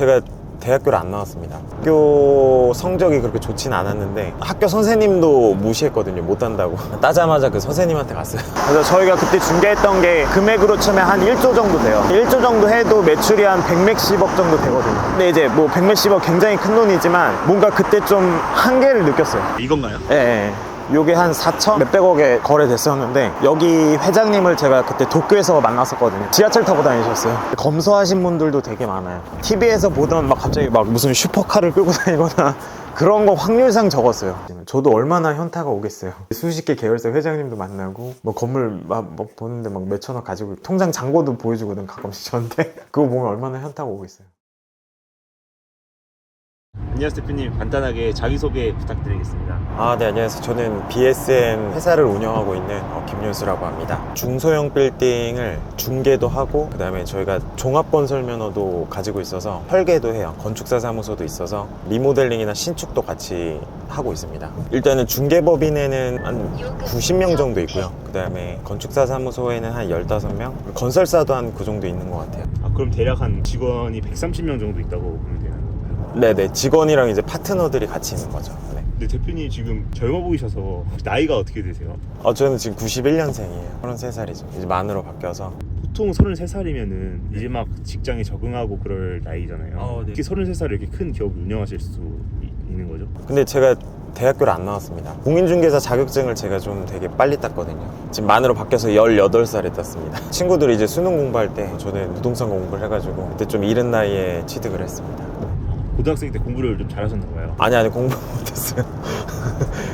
제가 대학교를 안 나왔습니다. 학교 성적이 그렇게 좋진 않았는데 학교 선생님도 무시했거든요. 못 한다고. 따자마자 그 선생님한테 갔어요. 그래서 저희가 그때 중개했던 게 금액으로 치면 한 1조 정도 돼요. 1조 정도 해도 매출이 한 100몇십억 정도 되거든요. 근데 이제 뭐 100몇십억 굉장히 큰 돈이지만 뭔가 그때 좀 한계를 느꼈어요. 이건가요? 예, 예. 요게 한 4천 몇백억에 거래됐었는데 여기 회장님을 제가 그때 도쿄에서 만났었거든요. 지하철 타고 다니셨어요. 검소하신 분들도 되게 많아요. TV에서 보던 막 갑자기 막 무슨 슈퍼카를 끌고 다니거나 그런 거 확률상 적었어요. 저도 얼마나 현타가 오겠어요. 수십 개 계열사 회장님도 만나고 뭐 건물 막, 막 보는데 막 몇천억 가지고 통장 잔고도 보여주거든 가끔씩 저한테. 그거 보면 얼마나 현타가 오겠어요 안녕하세요 대표님 간단하게 자기소개 부탁드리겠습니다 아, 네, 안녕하세요. 저는 BSN 회사를 운영하고 있는 어, 김윤수라고 합니다. 중소형 빌딩을 중개도 하고, 그 다음에 저희가 종합건설면허도 가지고 있어서 설계도 해요. 건축사 사무소도 있어서 리모델링이나 신축도 같이 하고 있습니다. 일단은 중개법인에는 한 90명 정도 있고요. 그 다음에 건축사 사무소에는 한 15명, 건설사도 한 그 정도 있는 것 같아요. 아 그럼 대략 한 직원이 130명 정도 있다고 보면 건가요? 네네, 직원이랑 이제 파트너들이 같이 있는 거죠. 네. 근데 대표님 지금 젊어 보이셔서 나이가 어떻게 되세요? 어, 저는 지금 91년생이에요. 33살이죠. 이제 만으로 바뀌어서. 보통 33살이면은 이제 막 직장에 적응하고 그럴 나이잖아요 어, 네. 어떻게 33살에 이렇게 큰 기업을 운영하실 수 이- 있는 거죠? 근데 제가 대학교를 안 나왔습니다. 공인중개사 자격증을 제가 좀 되게 빨리 땄거든요. 지금 만으로 바뀌어서 18살에 땄습니다. 친구들이 이제 수능 공부할 때 저는 부동산 공부를 해가지고 그때 좀 이른 나이에 취득을 했습니다. 고등학생 때 공부를 좀 잘하셨나 봐요 아니, 아니, 공부 못했어요.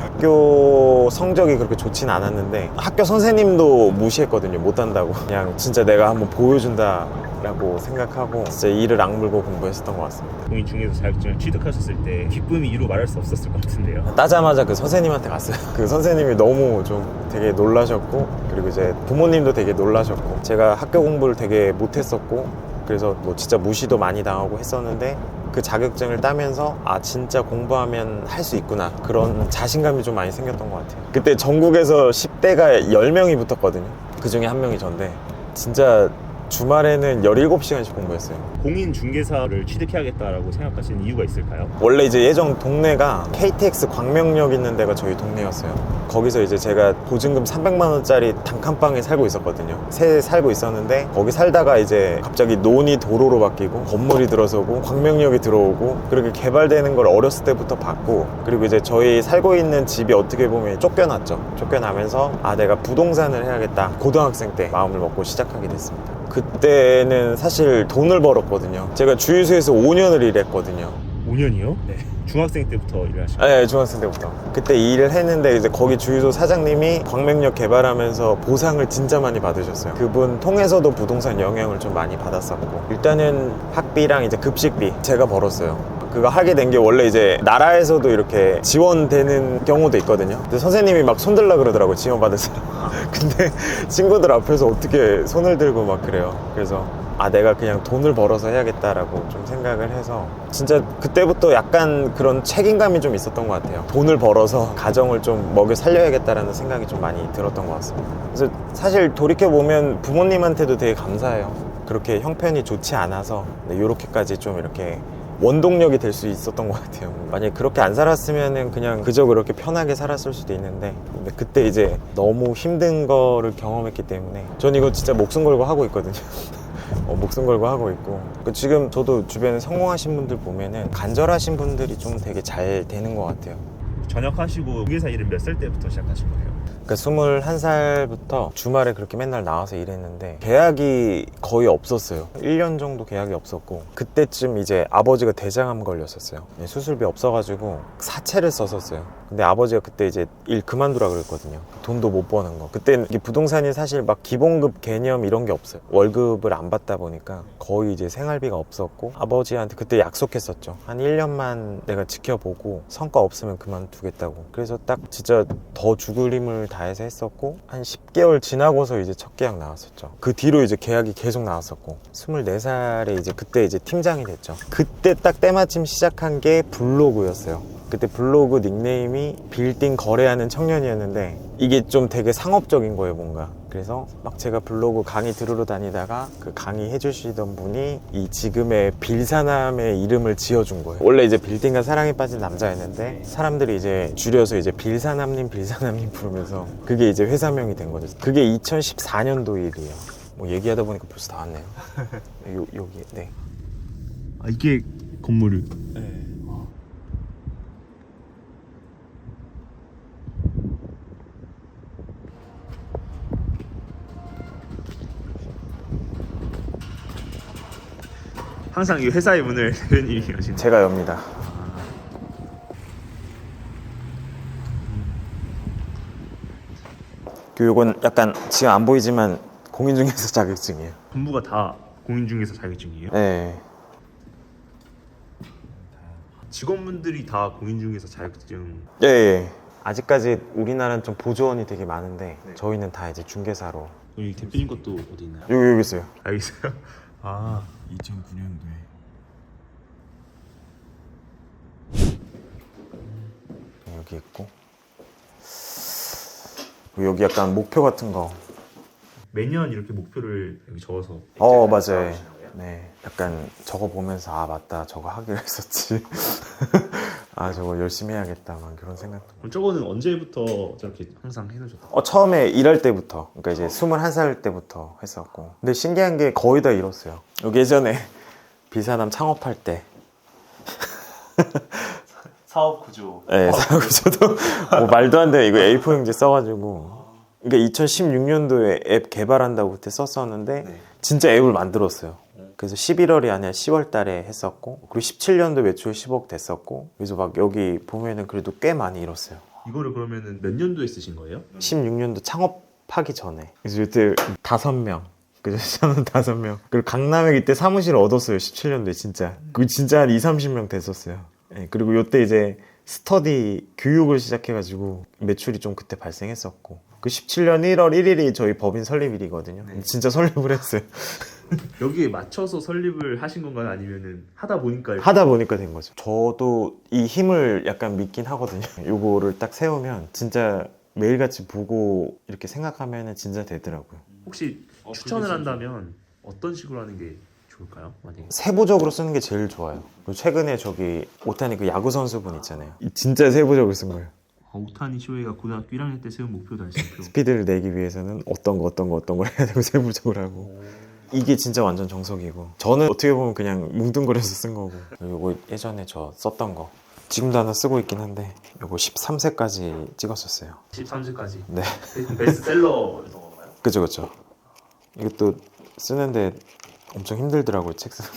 학교 성적이 그렇게 좋진 않았는데 학교 선생님도 무시했거든요. 못 한다고. 그냥 진짜 내가 한번 보여준다라고 생각하고 진짜 이를 악물고 공부했었던 것 같습니다. 공인중개사 자격증을 취득하셨을 때 기쁨이 이루 말할 수 없었을 것 같은데요 따자마자 그 선생님한테 갔어요. 그 선생님이 너무 좀 되게 놀라셨고, 그리고 이제 부모님도 되게 놀라셨고, 제가 학교 공부를 되게 못했었고, 그래서 뭐 진짜 무시도 많이 당하고 했었는데, 그 자격증을 따면서, 아, 진짜 공부하면 할 수 있구나. 그런 자신감이 좀 많이 생겼던 것 같아요. 그때 전국에서 10대가 10명이 붙었거든요. 그 중에 한 명이 전데, 진짜 주말에는 17시간씩 공부했어요. 공인 중개사를 취득해야겠다라고 생각하시는 이유가 있을까요? 원래 이제 예전 동네가 KTX 광명역 있는 데가 저희 동네였어요. 거기서 이제 제가 보증금 300만 원짜리 단칸방에 살고 있었거든요. 새 살고 있었는데 거기 살다가 이제 갑자기 논이 도로로 바뀌고 건물이 들어서고 광명역이 들어오고 그렇게 개발되는 걸 어렸을 때부터 봤고 그리고 이제 저희 살고 있는 집이 어떻게 보면 쫓겨났죠. 쫓겨나면서 아 내가 부동산을 해야겠다. 고등학생 때 마음을 먹고 시작하게 됐습니다. 그때는 사실 돈을 벌었거든요. 제가 주유소에서 5년을 일했거든요. 5년이요? 네 중학생 때부터 일을 하시고 네, 중학생 때부터. 그때 일을 했는데 이제 거기 주유소 사장님이 광명역 개발하면서 보상을 진짜 많이 받으셨어요. 그분 통해서도 부동산 영향을 좀 많이 받았었고 일단은 학비랑 이제 급식비 제가 벌었어요. 그거 하게 된 게 원래 이제 나라에서도 이렇게 지원되는 경우도 있거든요. 근데 선생님이 막 손들라 그러더라고 지원 사람. 근데 친구들 앞에서 어떻게 손을 들고 막 그래요. 그래서 아 내가 그냥 돈을 벌어서 해야겠다라고 좀 생각을 해서 진짜 그때부터 약간 그런 책임감이 좀 있었던 것 같아요 돈을 벌어서 가정을 좀 먹여 살려야겠다라는 생각이 좀 많이 들었던 것 같습니다 그래서 사실 돌이켜보면 부모님한테도 되게 감사해요 그렇게 형편이 좋지 않아서 이렇게까지 좀 이렇게 원동력이 될 수 있었던 것 같아요. 만약에 그렇게 안 살았으면은 그냥 그저 그렇게 편하게 살았을 수도 있는데 근데 그때 이제 너무 힘든 거를 경험했기 때문에 전 이거 진짜 목숨 걸고 하고 있거든요. 어, 목숨 걸고 하고 있고 그 지금 저도 주변에 성공하신 분들 보면은 간절하신 분들이 좀 되게 잘 되는 것 같아요. 전역하시고 회사 일은 몇 살 때부터 시작하신 거예요? 그러니까 21살부터 주말에 그렇게 맨날 나와서 일했는데 계약이 거의 없었어요. 1년 정도 계약이 없었고 그때쯤 이제 아버지가 대장암 걸렸었어요. 네, 수술비 없어가지고 사채를 썼었어요. 근데 아버지가 그때 이제 일 그만두라 그랬거든요. 돈도 못 버는 거. 그때 이 부동산이 사실 막 기본급 개념 이런 게 없어요. 월급을 안 받다 보니까 거의 이제 생활비가 없었고 아버지한테 그때 약속했었죠. 한 1년만 내가 지켜보고 성과 없으면 그만두겠다고. 그래서 딱 진짜 더 죽을 힘을 다해서 했었고 한 10개월 지나고서 이제 첫 계약 나왔었죠. 그 뒤로 이제 계약이 계속 나왔었고 24살에 이제 그때 이제 팀장이 됐죠. 그때 딱 때마침 시작한 게 블로그였어요. 그때 블로그 닉네임이 빌딩 거래하는 청년이었는데 이게 좀 되게 상업적인 거예요 뭔가 그래서 막 제가 블로그 강의 들으러 다니다가 그 강의 해주시던 분이 이 지금의 빌사남의 이름을 지어준 거예요. 원래 이제 빌딩과 사랑에 빠진 남자였는데 사람들이 이제 줄여서 이제 빌사남님, 빌사남님 부르면서 그게 이제 회사명이 된 거죠. 그게 2014년도 일이에요. 뭐 얘기하다 보니까 벌써 다 왔네요. 요, 여기, 네. 아 이게 건물을 항상 이 회사의 문을 대표님이 여시는 제가 엽니다. 교육은 약간 지금 안 보이지만 공인중개사 자격증이에요. 전부가 다 공인중개사 자격증이에요? 네. 직원분들이 다 공인중개사 자격증 예, 예. 아직까지 우리나라는 좀 보조원이 되게 많은데 저희는 다 이제 중개사로 여기 대표님 것도 어디 있나요? 여기 여기 있어요. 알겠어요 아 2009년도에 여기 있고 여기 약간 목표 같은 거. 매년 이렇게 목표를 여기 적어서 어 맞아요. 네, 약간 저거 보면서 아 맞다 저거 하기로 했었지. 아 저거 열심히 해야겠다 막 그런 생각도. 그럼 저거는 언제부터 저렇게 항상 해놓으셨다? 어 처음에 일할 때부터 그러니까 이제 21살 때부터 했었고 근데 신기한 게 거의 다 이뤘어요 여기 예전에 비사남 창업할 때 사업 구조 네, 저도 뭐 말도 안 돼. 이거 A4 용지 써가지고. 그러니까 2016년도에 앱 개발한다고 그때 썼었는데 네. 진짜 앱을 만들었어요. 그래서 11월이 아니라 10월 달에 했었고 그리고 17년도 매출 10억 됐었고 그래서 막 여기 보면은 그래도 꽤 많이 잃었어요. 이거를 그러면은 몇 년도에 쓰신 거예요? 16년도 창업하기 전에. 그래서 이때 다섯 명. 그죠? 저는 다섯 명. 그리고 강남에 이때 사무실 얻었어요 17년도에 진짜. 그 진짜 한 2, 30명 됐었어요. 예, 그리고 이때 이제 스터디 교육을 시작해가지고 매출이 좀 그때 발생했었고 그 17년 1월 1일이 저희 법인 설립일이거든요. 진짜 설립을 했어요 여기에 맞춰서 설립을 하신 건가요? 아니면은 하다 보니까 이렇게 하다 보니까 된 거죠 저도 이 힘을 약간 믿긴 하거든요 요거를 딱 세우면 진짜 매일같이 보고 이렇게 생각하면 진짜 되더라고요 혹시 추천을 한다면 어떤 식으로 하는 게 좋을까요? 만약에 세부적으로 쓰는 게 제일 좋아요. 그리고 최근에 저기 오타니 그 야구 선수분 있잖아요. 이 진짜 세부적으로 쓴 거예요. 아, 오타니 쇼헤이가 고등학교 1학년 때 세운 목표 달성 목표 스피드를 내기 위해서는 어떤 거 어떤 거 어떤 걸 해야 되고 세부적으로 하고 이게 진짜 완전 정석이고 저는 어떻게 보면 그냥 뭉뚱그려서 쓴 거고 요거 예전에 저 썼던 거 지금도 하나 쓰고 있긴 한데 요거 13세까지 찍었었어요. 13세까지 네, 베스트셀러였던 건가요? 그죠 그죠. 이것도 쓰는데 엄청 힘들더라고요 책 쓰는 게.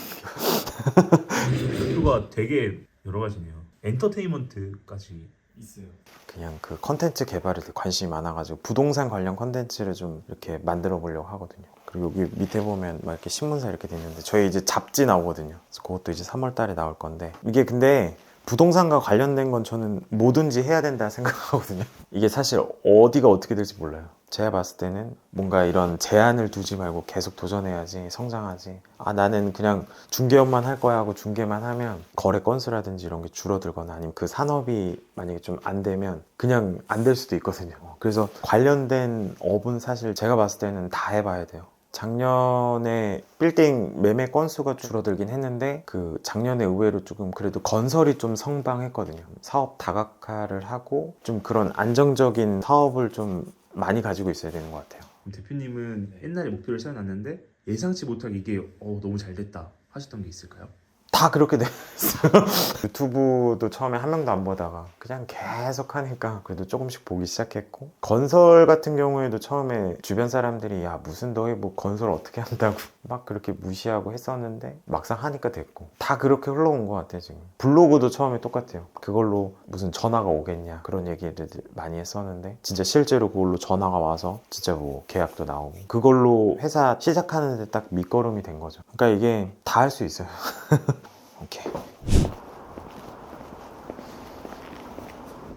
목표가 되게 여러 가지네요 엔터테인먼트까지 있어요 그냥 그 컨텐츠 개발에 관심이 많아가지고 부동산 관련 컨텐츠를 좀 이렇게 만들어 보려고 하거든요. 그리고 여기 밑에 보면 막 이렇게 신문사 이렇게 돼 있는데 저희 이제 잡지 나오거든요. 그래서 그것도 이제 3월 달에 나올 건데 이게 근데 부동산과 관련된 건 저는 뭐든지 해야 된다 생각하거든요. 이게 사실 어디가 어떻게 될지 몰라요. 제가 봤을 때는 뭔가 이런 제한을 두지 말고 계속 도전해야지 성장하지. 아 나는 그냥 중개업만 할 거야 하고 중개만 하면 거래 건수라든지 이런 게 줄어들거나 아니면 그 산업이 만약에 좀 안 되면 그냥 안 될 수도 있거든요. 그래서 관련된 업은 사실 제가 봤을 때는 다 해봐야 돼요. 작년에 빌딩 매매 건수가 줄어들긴 했는데 그 작년에 의외로 조금 그래도 건설이 좀 성방했거든요. 사업 다각화를 하고 좀 그런 안정적인 사업을 좀 많이 가지고 있어야 되는 것 같아요. 대표님은 옛날에 목표를 세워놨는데 예상치 못하게 이게 어, 너무 잘 됐다 하셨던 게 있을까요? 다 그렇게 됐어요. 유튜브도 처음에 한 명도 안 보다가 그냥 계속 하니까 그래도 조금씩 보기 시작했고 건설 같은 경우에도 처음에 주변 사람들이 야 무슨 너희 뭐 건설 어떻게 한다고 막 그렇게 무시하고 했었는데 막상 하니까 됐고 다 그렇게 흘러온 것 같아요 지금 블로그도 처음에 똑같아요 그걸로 무슨 전화가 오겠냐 그런 얘기를 많이 했었는데 진짜 실제로 그걸로 전화가 와서 진짜 뭐 계약도 나오고 그걸로 회사 시작하는데 딱 밑거름이 된 거죠 그러니까 이게 다 할 수 있어요 오케이.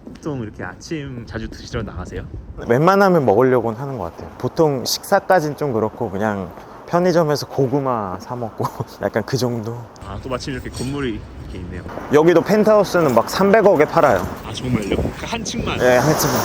보통 이렇게 아침 자주 드시러 나가세요? 웬만하면 먹으려고는 하는 것 같아요. 보통 식사까진 좀 그렇고 그냥 편의점에서 고구마 사 먹고 약간 그 정도. 아 또 마침 이렇게 건물이 이렇게 있네요 여기도 펜트하우스는 막 300억에 팔아요. 아 정말요? 그 한 층만 예, 한 층만.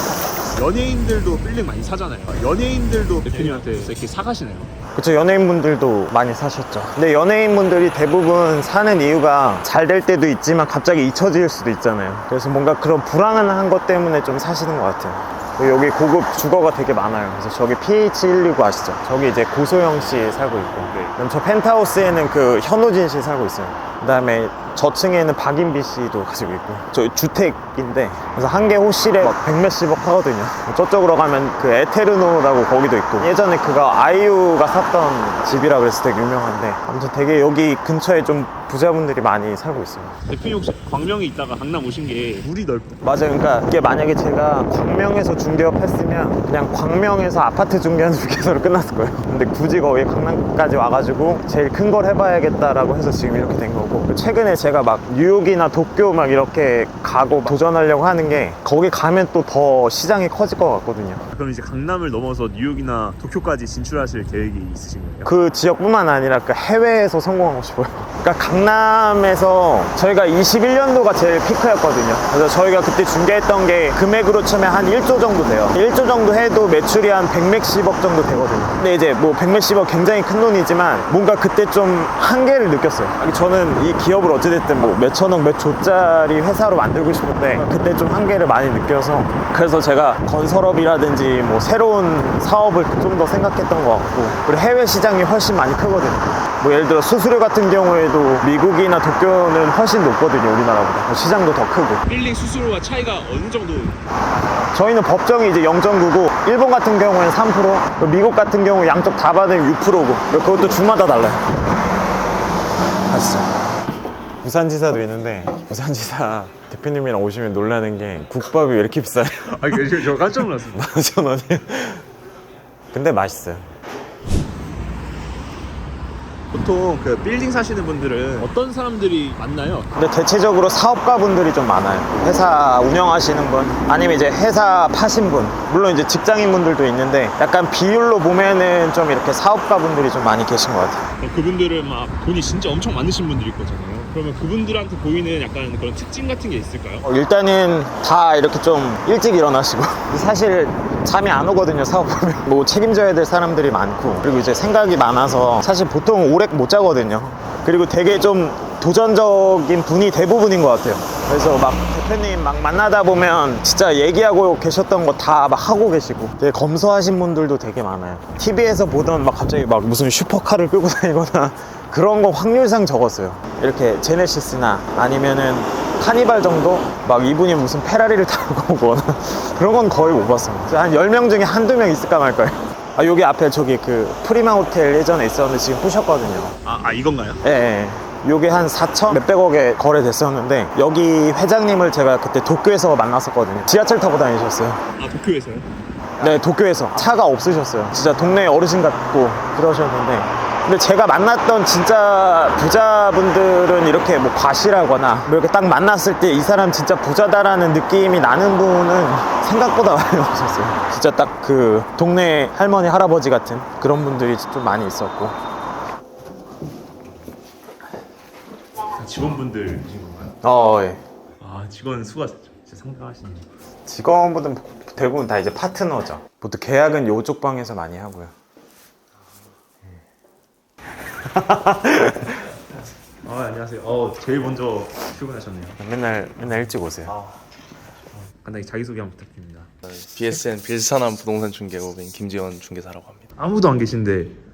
연예인들도 빌딩 많이 사잖아요. 연예인들도 대표님한테 이렇게 사가시나요? 그쵸 연예인분들도 많이 사셨죠 근데 연예인분들이 대부분 사는 이유가 잘 될 때도 있지만 갑자기 잊혀질 수도 있잖아요 그래서 뭔가 그런 불안한 것 때문에 좀 사시는 것 같아요 여기 고급 주거가 되게 많아요. 그래서 저기 PH119 아시죠? 저기 이제 고소영 씨 살고 있고. 그다음 저 펜트하우스에는 그 현우진 씨 살고 있어요 그 다음에 저층에는 박인비 씨도 가지고 있고 저 주택인데 그래서 한 개 호실에 막 백몇십억 하거든요. 저쪽으로 가면 그 에테르노라고 거기도 있고 예전에 그거 아이유가 샀던 집이라 그래서 되게 유명한데 아무튼 되게 여기 근처에 좀 부자분들이 많이 살고 있어요 대표님 혹시 광명에 있다가 강남 오신 게 물이 넓 맞아요. 그러니까 이게 만약에 제가 광명에서 중개업 했으면 그냥 광명에서 아파트 중개하는 중개사로 끝났을 거예요. 근데 굳이 거기 강남까지 와가지고 제일 큰 걸 해봐야겠다라고 해서 지금 이렇게 된 거고 최근에 제가 막 뉴욕이나 도쿄 막 이렇게 가고 도전하려고 하는 게 거기 가면 또 더 시장이 커질 것 같거든요 그럼 이제 강남을 넘어서 뉴욕이나 도쿄까지 진출하실 계획이 있으신 거예요? 그 지역뿐만 아니라 그 해외에서 성공하고 싶어요. 그러니까 강남에서 저희가 21년도가 제일 피크였거든요. 그래서 저희가 그때 중개했던 게 금액으로 치면 한 1조 정도 돼요. 1조 정도 해도 매출이 한 100몇십억 정도 되거든요. 근데 이제 뭐 100몇십억 굉장히 큰 돈이지만 뭔가 그때 좀 한계를 느꼈어요. 저는 이 기업을 어찌됐든 뭐 몇천억, 몇 조짜리 회사로 만들고 싶은데 그때 좀 한계를 많이 느껴서 그래서 제가 건설업이라든지 뭐 새로운 사업을 좀 더 생각했던 것 같고 그리고 해외 시장이 훨씬 많이 크거든요. 뭐 예를 들어 수수료 같은 경우에도 미국이나 도쿄는 훨씬 높거든요 우리나라보다. 시장도 더 크고. 빌딩 수수료와 차이가 어느 정도? 저희는 법정이 이제 0.9고 일본 같은 경우에는 3% 그리고 미국 같은 경우 양쪽 다 받으면 6%고 그것도 주마다 달라요. 가시죠 부산지사도 있는데 부산지사 대표님이랑 오시면 놀라는 게 국밥이 왜 이렇게 비싸요? 아, 저, 저 깜짝 놀랐습니다. 15,000원이요 근데 맛있어요 보통 그 빌딩 사시는 분들은 어떤 사람들이 많나요? 근데 대체적으로 사업가 분들이 좀 많아요. 회사 운영하시는 분, 아니면 이제 회사 파신 분, 물론 이제 직장인 분들도 있는데 약간 비율로 보면은 좀 이렇게 사업가 분들이 좀 많이 계신 것 같아요. 그분들은 막 돈이 진짜 엄청 많으신 분들일 거잖아요. 그러면 그분들한테 보이는 약간 그런 특징 같은 게 있을까요? 어, 일단은 다 이렇게 좀 일찍 일어나시고. 사실 잠이 안 오거든요 사업하면. 뭐 책임져야 될 사람들이 많고. 그리고 이제 생각이 많아서 사실 보통 오래 못 자거든요. 그리고 되게 좀 도전적인 분이 대부분인 것 같아요 그래서 막 대표님 막 만나다 보면 진짜 얘기하고 계셨던 거 다 막 하고 계시고 되게 검소하신 분들도 되게 많아요 TV에서 보던 막 갑자기 막 무슨 슈퍼카를 끌고 다니거나 그런 거 확률상 적었어요 이렇게 제네시스나 아니면은 카니발 정도? 막 이분이 무슨 페라리를 타고 오거나 그런 건 거의 못 봤어요. 한 10명 중에 한두 명 있을까 말까요? 아, 여기 앞에 저기 그 프리마 호텔 예전에 있었는데 지금 부셨거든요. 아, 아 이건가요? 예, 예. 요게 한 4천 몇백억에 거래됐었는데 여기 회장님을 제가 그때 도쿄에서 만났었거든요. 지하철 타고 다니셨어요. 아 도쿄에서요? 네, 도쿄에서 차가 없으셨어요. 진짜 동네 어르신 같고 그러셨는데. 근데 제가 만났던 진짜 부자분들은 이렇게 뭐 과시라거나 뭐 이렇게 딱 만났을 때 이 사람 진짜 부자다라는 느낌이 나는 분은 생각보다 많이 없었어요. 진짜 딱 그 동네 할머니, 할아버지 같은 그런 분들이 좀 많이 있었고. 직원분들이신 건가요? 어, 예. 아 직원 수가 진짜 상당하시네요. 직원분들 대부분 다 이제 파트너죠. 보통 계약은 요쪽 방에서 많이 하고요. 아 안녕하세요. 어 제일 먼저 출근하셨네요. 맨날 맨날 일찍 오세요. 간단히 자기 소개 한번 부탁드립니다. BSN 빌산한 부동산 중개업인 김지원 중개사라고 합니다. 아무도 안 계신데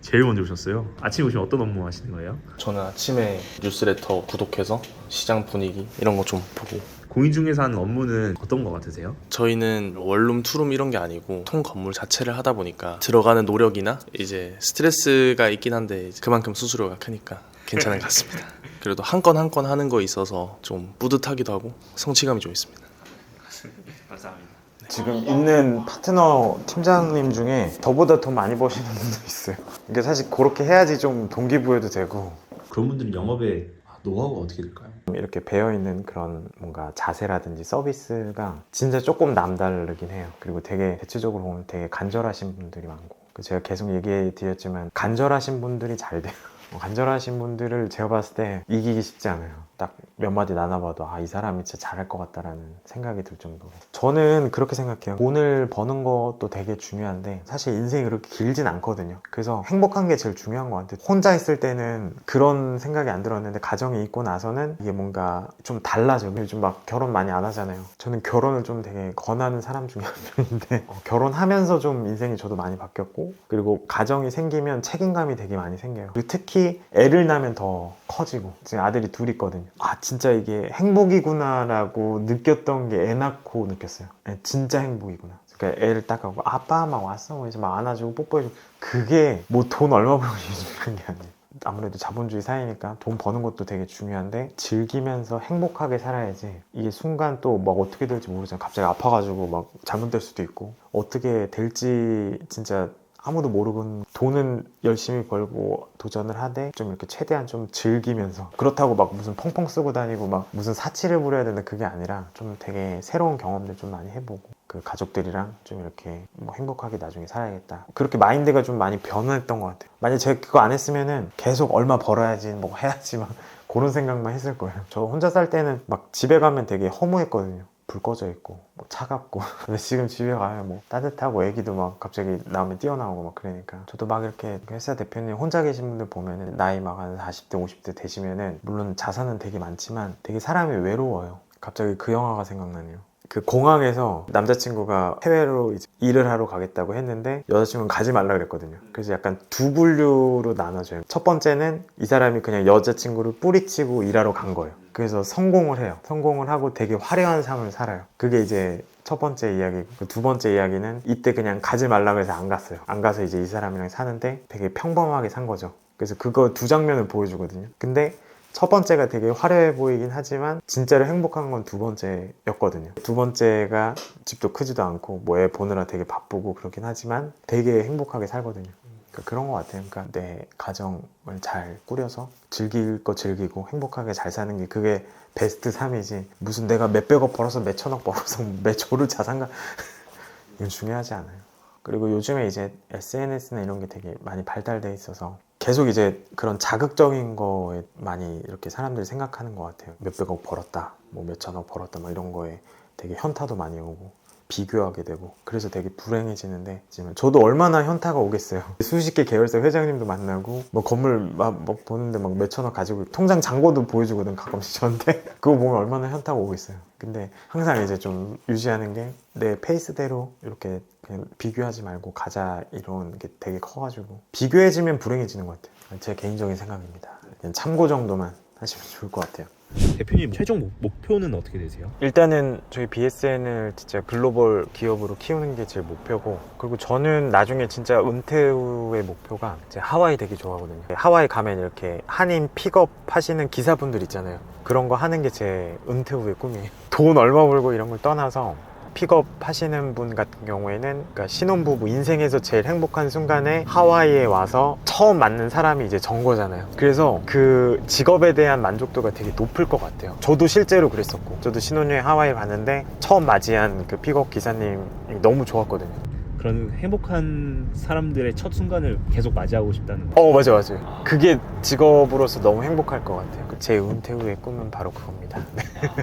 제일 먼저 오셨어요. 아침에 오시면 어떤 업무 하시는 거예요? 저는 아침에 뉴스레터 구독해서 시장 분위기 이런 거 좀 보고 공인중개사 하는 업무는 어떤 거 같으세요? 저희는 원룸, 투룸 이런 게 아니고 통 건물 자체를 하다 보니까 들어가는 노력이나 이제 스트레스가 있긴 한데 그만큼 수수료가 크니까 괜찮은 것 같습니다. 그래도 한 건 한 건 하는 거 있어서 좀 뿌듯하기도 하고 성취감이 좀 있습니다. 감사합니다. 지금 있는 파트너 팀장님 중에 저보다 돈 많이 버시는 분도 있어요. 이게 사실 그렇게 해야지 좀 동기부여도 되고 그런 분들은 영업에 노하우가 어떻게 될까요? 이렇게 배어 있는 그런 뭔가 자세라든지 서비스가 진짜 조금 남다르긴 해요. 그리고 되게 대체적으로 보면 되게 간절하신 분들이 많고 그 제가 계속 얘기해 드렸지만 간절하신 분들이 잘 돼요. 어, 간절하신 분들을 제가 봤을 때 이기기 쉽지 않아요. 딱 몇 마디 나눠봐도 아 이 사람이 진짜 잘할 것 같다라는 생각이 들 정도로. 저는 그렇게 생각해요. 돈을 버는 것도 되게 중요한데 사실 인생이 그렇게 길진 않거든요. 그래서 행복한 게 제일 중요한 것 같아요. 혼자 있을 때는 그런 생각이 안 들었는데 가정이 있고 나서는 이게 뭔가 좀 달라져 요즘 막 결혼 많이 안 하잖아요. 저는 결혼을 좀 되게 권하는 사람 중에 한 명인데 어, 결혼하면서 좀 인생이 저도 많이 바뀌었고 그리고 가정이 생기면 책임감이 되게 많이 생겨요. 그리고 특히 애를 낳으면 더 커지고 지금 아들이 둘 있거든요 아 진짜 이게 행복이구나라고 느꼈던 게 애 낳고 느꼈어요. 애 진짜 행복이구나. 그러니까 애를 딱 하고 아빠 막 왔어. 뭐 이제 막 안아주고 뽀뽀해주고. 그게 뭐 돈 얼마 벌고 중요한 게 아니에요. 아무래도 자본주의 사회니까 돈 버는 것도 되게 중요한데 즐기면서 행복하게 살아야지 이게 순간 또 막 어떻게 될지 모르잖아 갑자기 아파가지고 막 잘못될 수도 있고. 어떻게 될지 진짜 아무도 모르고 돈은 열심히 벌고 도전을 하되 좀 이렇게 최대한 좀 즐기면서 그렇다고 막 무슨 펑펑 쓰고 다니고 막 무슨 사치를 부려야 된다 그게 아니라 좀 되게 새로운 경험들 좀 많이 해보고 그 가족들이랑 좀 이렇게 뭐 행복하게 나중에 살아야겠다. 그렇게 마인드가 좀 많이 변했던 것 같아요. 만약 제가 그거 안 했으면은 계속 얼마 벌어야지 뭐 해야지 막 그런 생각만 했을 거예요. 저 혼자 살 때는 막 집에 가면 되게 허무했거든요 불 꺼져 있고 뭐 차갑고 근데 지금 집에 가면 뭐 따뜻하고 애기도 막 갑자기 나오면 뛰어나오고 막 그러니까 저도 막 이렇게 회사 대표님 혼자 계신 분들 보면은 나이 막 한 40대 50대 되시면은 물론 자산은 되게 많지만 되게 사람이 외로워요 갑자기 그 영화가 생각나네요 그 공항에서 남자친구가 해외로 일을 하러 가겠다고 했는데 여자친구는 가지 말라 그랬거든요. 그래서 약간 두 분류로 나눠져요. 첫 번째는 이 사람이 그냥 여자친구를 뿌리치고 일하러 간 거예요. 그래서 성공을 해요. 성공을 하고 되게 화려한 삶을 살아요. 그게 이제 첫 번째 이야기. 그두 번째 이야기는 이때 그냥 가지 말라 그래서 안 갔어요. 안 가서 이제 이 사람이랑 사는데 되게 평범하게 산 거죠. 그래서 그거 두 장면을 보여주거든요. 근데 첫 번째가 되게 화려해 보이긴 하지만 진짜로 행복한 건 두 번째였거든요. 두 번째가 집도 크지도 않고 뭐 애 보느라 되게 바쁘고 그렇긴 하지만 되게 행복하게 살거든요. 그러니까 그런 것 같아요. 그러니까 내 가정을 잘 꾸려서 즐길 거 즐기고 행복하게 잘 사는 게 그게 베스트 3이지 무슨 내가 몇백억 벌어서 몇천억 벌어서 몇 조를 자산가 이건 중요하지 않아요. 그리고 요즘에 이제 SNS나 이런 게 되게 많이 발달돼 있어서 계속 이제 그런 자극적인 거에 많이 이렇게 사람들이 생각하는 것 같아요. 몇백억 벌었다, 뭐 몇천억 벌었다, 막 이런 거에 되게 현타도 많이 오고 비교하게 되고 그래서 되게 불행해지는데 지금 저도 얼마나 현타가 오겠어요. 수십 개 계열사 회장님도 만나고 뭐 건물 막, 막 보는데 막 몇천억 가지고 통장 잔고도 보여주거든 가끔씩 저한테 그거 보면 얼마나 현타가 오겠어요. 근데 항상 이제 좀 유지하는 게 내 페이스대로 이렇게 그냥 비교하지 말고 가자 이런 게 되게 커가지고 비교해지면 불행해지는 것 같아요. 제 개인적인 생각입니다. 참고 정도만 하시면 좋을 것 같아요. 대표님 최종 목- 목표는 어떻게 되세요? 일단은 저희 BSN을 진짜 글로벌 기업으로 키우는 게 제 목표고 그리고 저는 나중에 진짜 은퇴 후의 목표가 이제 하와이 되게 좋아하거든요. 하와이 가면 이렇게 한인 픽업 하시는 기사분들 있잖아요. 그런 거 하는 게 제 은퇴 후의 꿈이에요. 돈 얼마 벌고 이런 걸 떠나서 픽업 하시는 분 같은 경우에는 그러니까 신혼부부 인생에서 제일 행복한 순간에 하와이에 와서 처음 맞는 사람이 이제 전 거잖아요. 그래서 그 직업에 대한 만족도가 되게 높을 것 같아요. 저도 실제로 그랬었고, 저도 신혼여행 하와이 갔는데 처음 맞이한 그 픽업 기사님이 너무 좋았거든요. 그런 행복한 사람들의 첫 순간을 계속 맞이하고 싶다는 거. 어, 맞아, 맞아요. 그게 직업으로서 너무 행복할 것 같아요. 제 은퇴 후의 꿈은 바로 그겁니다.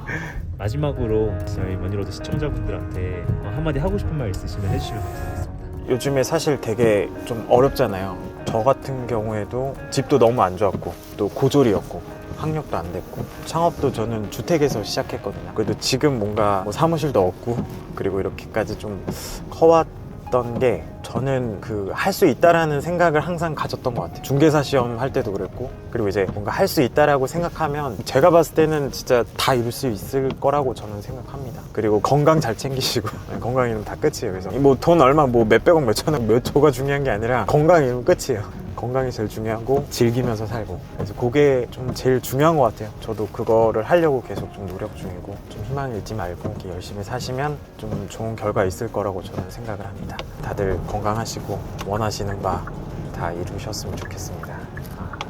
마지막으로 저희 머니로드 시청자분들한테 어, 한마디 하고 싶은 말 있으시면 해주시면 감사하겠습니다. 요즘에 사실 되게 좀 어렵잖아요. 저 같은 경우에도 집도 너무 안 좋았고 또 고졸이었고 학력도 안 됐고 창업도 저는 주택에서 시작했거든요. 그래도 지금 뭔가 뭐 사무실도 없고 그리고 이렇게까지 좀 커왔 던 게 저는 그 할 수 있다라는 생각을 항상 가졌던 것 같아요. 중개사 시험 할 때도 그랬고 그리고 이제 뭔가 할 수 있다라고 생각하면 제가 봤을 때는 진짜 다 이룰 수 있을 거라고 저는 생각합니다. 그리고 건강 잘 챙기시고 건강이면 다 끝이에요. 그래서 뭐 돈 얼마 뭐 몇백억 몇천억 몇 조가 중요한 게 아니라 건강이면 끝이에요. 건강이 제일 중요하고 즐기면서 살고. 그래서 그게 좀 제일 중요한 것 같아요. 저도 그거를 하려고 계속 좀 노력 중이고 좀 희망 잃지 말고 열심히 사시면 좀 좋은 결과 있을 거라고 저는 생각을 합니다. 다들 건강하시고 원하시는 바 다 이루셨으면 좋겠습니다.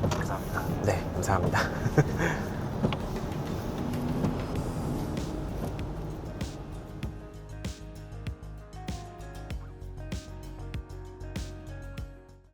감사합니다. 네 감사합니다